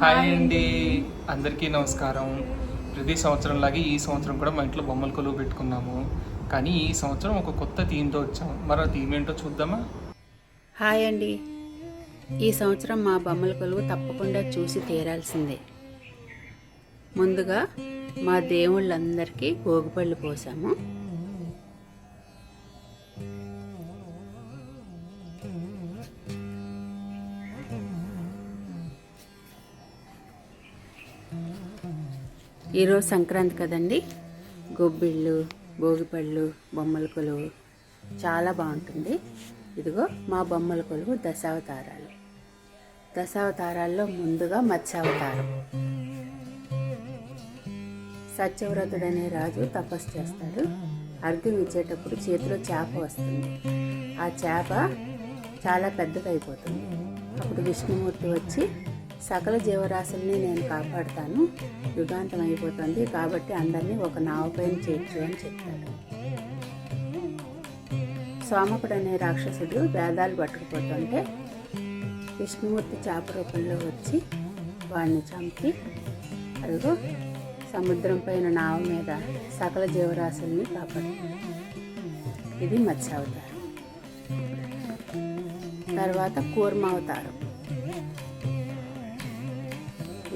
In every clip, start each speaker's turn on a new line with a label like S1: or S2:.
S1: Hi అండి. అందరికీ నమస్కారం. ప్రతి సంవత్సరం లాగే ఈ సంవత్సరం కూడా మా ఇంట్లో బొమ్మల కొలువు పెట్టుకున్నాము. కానీ ఈ సంవత్సరం ఒక కొత్త థీమ్తో వచ్చాము మరో థీమ్ ఏంటో చూద్దామా?
S2: హాయ్ అండి. ఈ సంవత్సరం మా బొమ్మల కొలువు తప్పకుండా చూసి తీరాల్సిందే. ముందుగా మా దేవుళ్ళందరికీ భోగిపళ్ళు పోసాము. ఈరోజు సంక్రాంతి కదండి. గొబ్బిళ్ళు భోగిపళ్ళు బొమ్మల కొలువు చాలా బాగుంటుంది. ఇదిగో మా బొమ్మల కొలువు దశావతారాలు. దశావతారాల్లో ముందుగా మత్స్యావతారం. సత్యవ్రతుడనే రాజు తపస్సు చేస్తాడు. అర్ఘ్యం ఇచ్చేటప్పుడు చేతిలో చేప వస్తుంది. ఆ చేప చాలా పెద్దదైపోతుంది. అప్పుడు విష్ణుమూర్తి వచ్చి సకల జీవరాశుల్ని నేను కాపాడుతాను. యుగాంతం అయిపోతుంది కాబట్టి అందరినీ ఒక నావపైన చేర్చు అని చెప్తాడు సోమకుడు అనే రాక్షసుడు వేదాలు పట్టుకుపోతుంటే విష్ణుమూర్తి చేప రూపంలో వచ్చి వాడిని చంపి అదిగో సముద్రం పైన నావ మీద సకల జీవరాశుల్ని కాపాడుతుంది ఇది మత్స్యావతారం. తర్వాత కూర్మావతారం.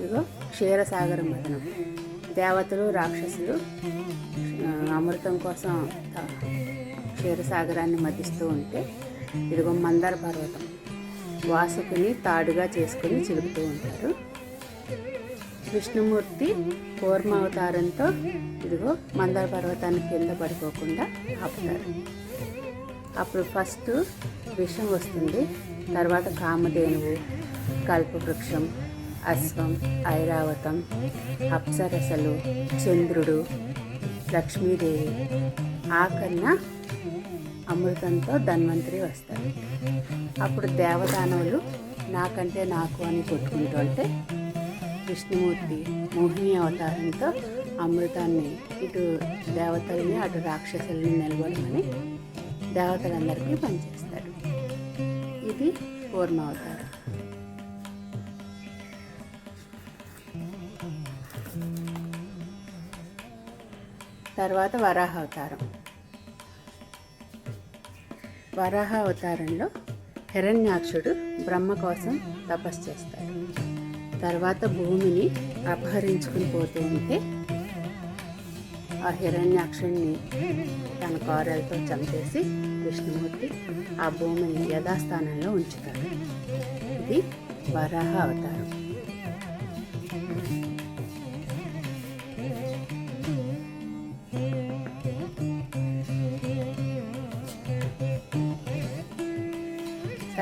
S2: ఇదిగో క్షీరసాగర మదనం దేవతలు రాక్షసులు అమృతం కోసం క్షీరసాగరాన్ని మతిస్తూ ఉంటే ఇదిగో మందార పర్వతం. వాసుకుని తాడుగా చేసుకుని చిలుపుతూ ఉంటారు విష్ణుమూర్తి కూర్మావతారంతో ఇదిగో మందార పర్వతాన్ని కింద పడిపోకుండా ఆపుతారు. అప్పుడు ఫస్ట్ విషం వస్తుంది తర్వాత కామధేనువు కల్పవృక్షం అశ్వం ఐరావతం అప్సరసలు చంద్రుడు లక్ష్మీదేవి. ఆకన్న అమృతంతో ధన్వంతరి వస్తారు. అప్పుడు దేవదానవులు నాకంటే నాకు అని కొట్టుకుంటుంటే విష్ణుమూర్తి మోహిని అవతారంతో అమృతాన్ని ఇటు దేవతల్ని అటు రాక్షసుల్ని నిలబడమని దేవతలందరికీ పనిచేస్తాడు. ఇది పూర్ణ అవతారం తర్వాత వరాహ అవతారం వరాహ అవతారంలో హిరణ్యాక్షుడు బ్రహ్మ కోసం తపస్సు చేస్తాడు. తర్వాత భూమిని అపహరించుకుని పోతూ ఉంటే ఆ హిరణ్యాక్షుడిని తన కారలతో చంపేసి విష్ణుమూర్తి ఆ భూమిని యథాస్థానంలో ఉంచుతాడు. ఇది వరాహ అవతారం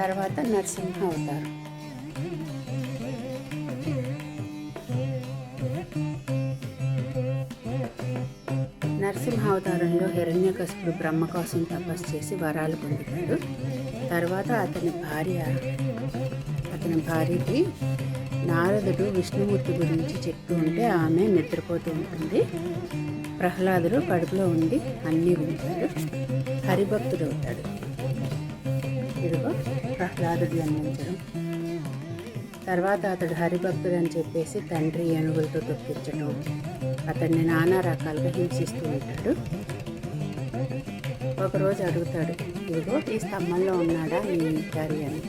S2: తర్వాత నరసింహ అవతారం. నరసింహ అవతారంలో హిరణ్యకశిపుడు బ్రహ్మ కోసం తపస్సు చేసి వరాలు పొందుతాడు. తర్వాత అతని భార్య అతని భార్యకి నారదుడు విష్ణుమూర్తి గురించి చెప్తూ ఉంటే ఆమె నిద్రపోతూ ఉంటుంది. ప్రహ్లాదుడు కడుపులో ఉండి అన్నీ వింటాడు. హరిభక్తుడు అవుతాడు ఇదిగో ప్రహ్లాదుడు జన్మించడం తర్వాత అతడు హరిభక్తుడు అని చెప్పేసి తండ్రి ఏనుగులతో తొక్కించడం అతన్ని నానా రకాలుగా హింసిస్తూ ఉంటాడు. ఒకరోజు అడుగుతాడు ఇదిగో ఈ స్తంభంలో ఉన్నాడా మీ తండ్రి అని?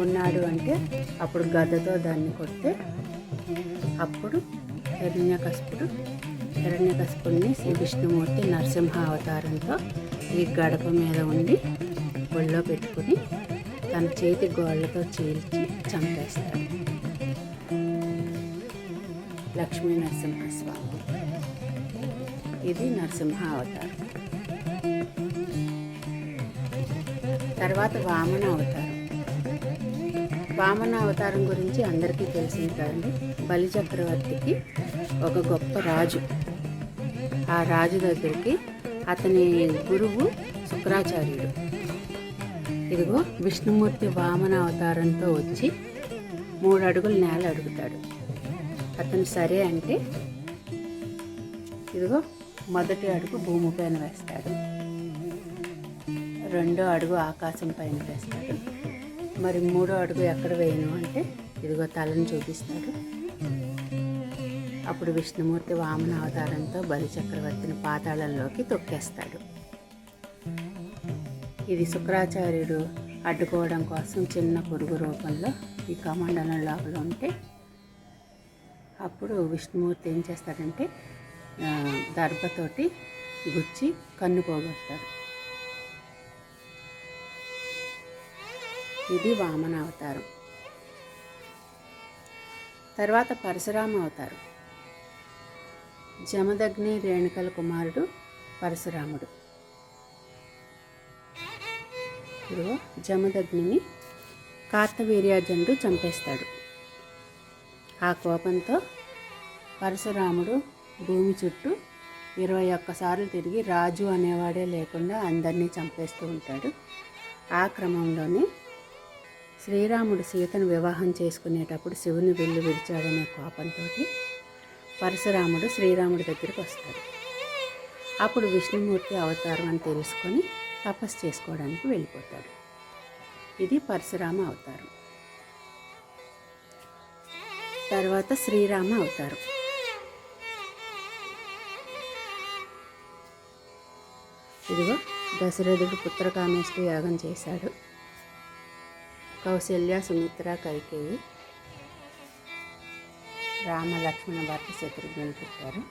S2: ఉన్నాడు అంటే అప్పుడు గద్దతో దాన్ని కొడితే అప్పుడు హిరణ్యకశిపుడు హిరణ్యకశిపుడిని శ్రీ విష్ణుమూర్తి నరసింహ అవతారంతో ఈ గడప మీద ఉండి ఒళ్ళో పెట్టుకుని తన చేతి గోళ్ళతో చీల్చి చంపేస్తాడు లక్ష్మీ నరసింహస్వామి. ఇది నరసింహ అవతారం తర్వాత వామన అవతారం వామన అవతారం గురించి అందరికీ తెలిసింది కదండి. బలి చక్రవర్తికి ఒక గొప్ప రాజు. ఆ రాజు దగ్గరికి అతని గురువు శుక్రాచార్యుడు. ఇదిగో విష్ణుమూర్తి వామన అవతారంతో వచ్చి మూడు అడుగులు నేల అడుగుతాడు. అతను సరే అంటే ఇదిగో మొదటి అడుగు భూమిపైన వేస్తాడు. రెండో అడుగు ఆకాశం పైన వేస్తాడు. మరి మూడో అడుగు ఎక్కడ వేయను అంటే ఇదిగో తలను చూపిస్తాడు. అప్పుడు విష్ణుమూర్తి వామన అవతారంతో బలి చక్రవర్తిని పాతాళంలోకి తొక్కేస్తాడు. ఇది శుక్రాచార్యుడు అడ్డుకోవడం కోసం చిన్న పురుగు రూపంలో ఈ కమండలం లోపల ఉంటే అప్పుడు విష్ణుమూర్తి ఏం చేస్తాడంటే దర్భతోటి గుచ్చి కన్ను పోగొడతాడు. ఇది వామన అవతారం. తర్వాత పరశురామ అవతారం. జమదగ్ని రేణుకల కుమారుడు పరశురాముడు. ఇప్పుడు జమదగ్నిని కార్తవీర్యార్జునుడు చంపేస్తాడు. ఆ కోపంతో పరశురాముడు భూమి చుట్టూ ఇరవై ఒక్కసార్లు తిరిగి రాజు అనేవాడే లేకుండా అందరినీ చంపేస్తూ ఉంటాడు. ఆ క్రమంలోనే శ్రీరాముడు సీతను వివాహం చేసుకునేటప్పుడు శివుని వెళ్ళి విడిచాడనే కోపంతో పరశురాముడు శ్రీరాముడి దగ్గరికి వస్తాడు. అప్పుడు విష్ణుమూర్తి అవతారం అని తెలుసుకొని తపస్సు చేసుకోవడానికి వెళ్ళిపోతాడు. ఇది పరశురామ అవతారం. తర్వాత శ్రీరామ అవతారం. ఇదిగో దశరథుడు పుత్రకామేష్టి యాగం చేశాడు. కౌశల్య సుమిత్ర కైకేయి రామ లక్ష్మణ భర్త శత్రుఘ్నులు పుట్టారు.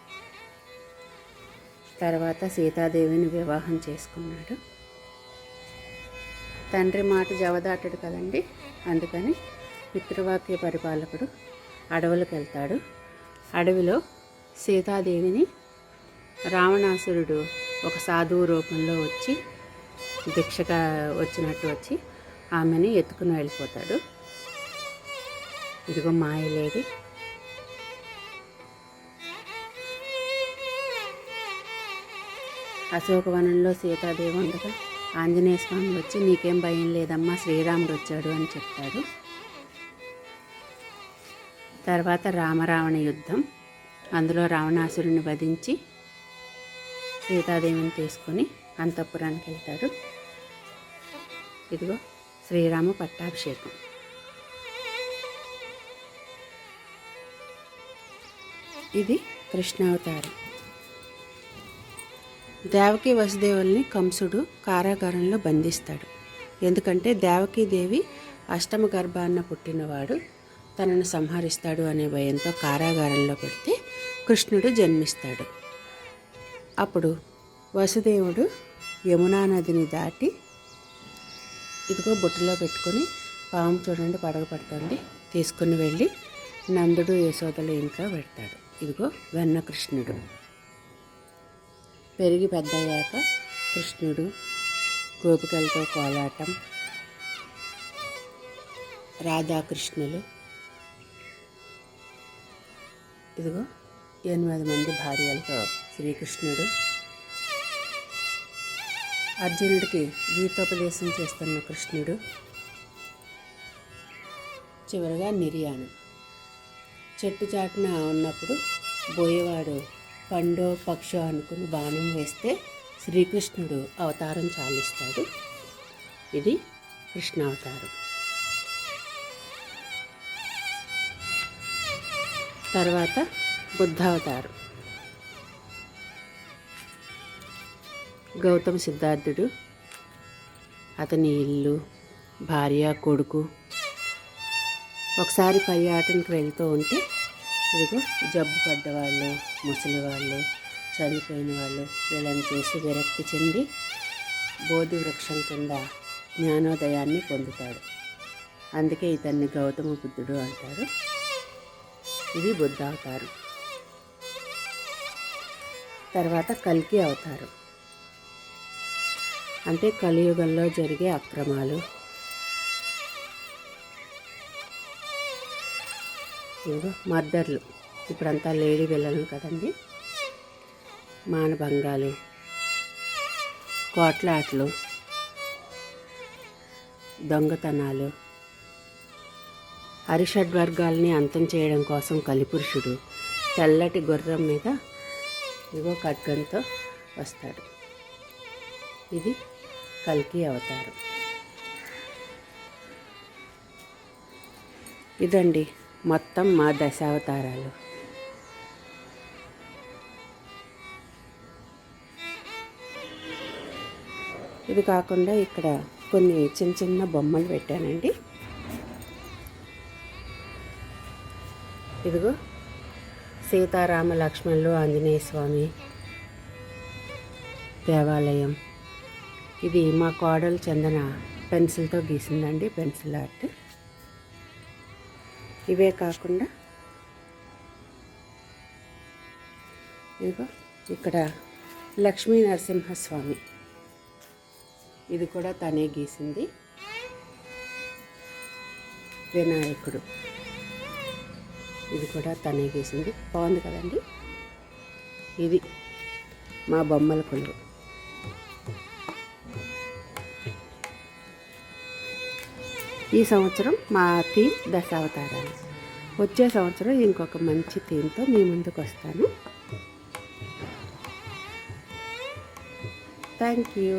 S2: తర్వాత సీతాదేవిని వివాహం చేసుకున్నాడు. తండ్రి మాట జవదాటడు కదండి. అందుకని పితృవాక్య పరిపాలకుడు అడవులకు వెళ్తాడు అడవిలో సీతాదేవిని రావణాసురుడు ఒక సాధువు రూపంలో వచ్చి భిక్షగా వచ్చినట్టు వచ్చి ఆమెని ఎత్తుకుని వెళ్ళిపోతాడు. ఇదిగో మాయలేడి అశోకవనంలో సీతాదేవి ఉండగా ఆంజనేయ స్వామి వచ్చి నీకేం భయం లేదమ్మా శ్రీరాముడు వచ్చాడు అని చెప్తాడు. తర్వాత రామరావణ యుద్ధం. అందులో రావణాసురుని వధించి సీతాదేవిని తీసుకొని అంతఃపురానికి వెళ్తాడు. ఇదిగో శ్రీరామ పట్టాభిషేకం. ఇది కృష్ణావతారం. దేవకి వసుదేవుల్ని కంసుడు కారాగారంలో బంధిస్తాడు. ఎందుకంటే దేవకీదేవి అష్టమ గర్భాన్న పుట్టినవాడు తనను సంహరిస్తాడు అనే భయంతో కారాగారంలో పెడితే కృష్ణుడు జన్మిస్తాడు. అప్పుడు వసుదేవుడు యమునా నదిని దాటి ఇదిగో బుట్టలో పెట్టుకొని పాము చూడండి పడగ పడుతుంది తీసుకుని వెళ్ళి నందుడు యశోదల ఇంట్లో పెడతాడు. ఇదిగో వెన్న కృష్ణుడు పెరిగి పెద్దయ్యాక కృష్ణుడు గోపికలతో కోలాటం రాధాకృష్ణులు ఇదిగో ఎనిమిది మంది భార్యలతో శ్రీకృష్ణుడు అర్జునుడికి గీతోపదేశం చేస్తున్న కృష్ణుడు చివరిగా నిర్యాణం. చెట్టు చాటున ఉన్నప్పుడు బోయేవాడు పండో పక్షో అనుకుని బాణం వేస్తే శ్రీకృష్ణుడు అవతారం చాలిస్తాడు. ఇది కృష్ణావతారం. తర్వాత బుద్ధావతారం. గౌతమ సిద్ధార్థుడు అతని ఇల్లు భార్య కొడుకు ఒకసారి పర్యాటనకు వెళ్తూ ఉంటే ఇదిగో జబ్బు పడ్డవాళ్ళు ముసలి వాళ్ళు చనిపోయిన వాళ్ళు వీళ్ళని చూసి విరక్తి చెంది బోధి వృక్షం కింద జ్ఞానోదయాన్ని పొందుతాడు. అందుకే ఇతన్ని గౌతమ బుద్ధుడు అంటారు. ఇది బుద్ధ అవతారం తర్వాత కల్కి అవతారం. అంటే కలియుగంలో జరిగే అక్రమాలు ఇదిగో మర్డర్లు. ఇప్పుడంతా లేడీ పిల్లలు కదండి. మానభంగాలు కోట్లాట్లు దొంగతనాలు. అరిషడ్వర్గాల్ని అంతం చేయడం కోసం కలిపురుషుడు తెల్లటి గుర్రం మీద ఇదిగో ఖడ్గంతో వస్తాడు. ఇది కల్కి అవతారం. ఇదండి మొత్తం మా దశావతారాలు. ఇది కాకుండా ఇక్కడ కొన్ని చిన్న చిన్న బొమ్మలు పెట్టానండి. ఇదిగో సీతారామ లక్ష్మణులు ఆంజనేయ స్వామి దేవాలయం. ఇది మా కోడలు చందన పెన్సిల్తో గీసిందండి పెన్సిల్ ఆర్ట్. ఇవే కాకుండా ఇదిగో ఇక్కడ లక్ష్మీ నరసింహస్వామి. ఇది కూడా తనే గీసింది. వినాయకుడు. ఇది కూడా తనే గీసింది. బాగుంది కదండి? ఇది మా బొమ్మల కొలువు. ఈ సంవత్సరం మా థీమ్ దశావతారాలు. వచ్చే సంవత్సరం ఇంకొక మంచి థీమ్తో మీ ముందుకు వస్తాను. Thank you.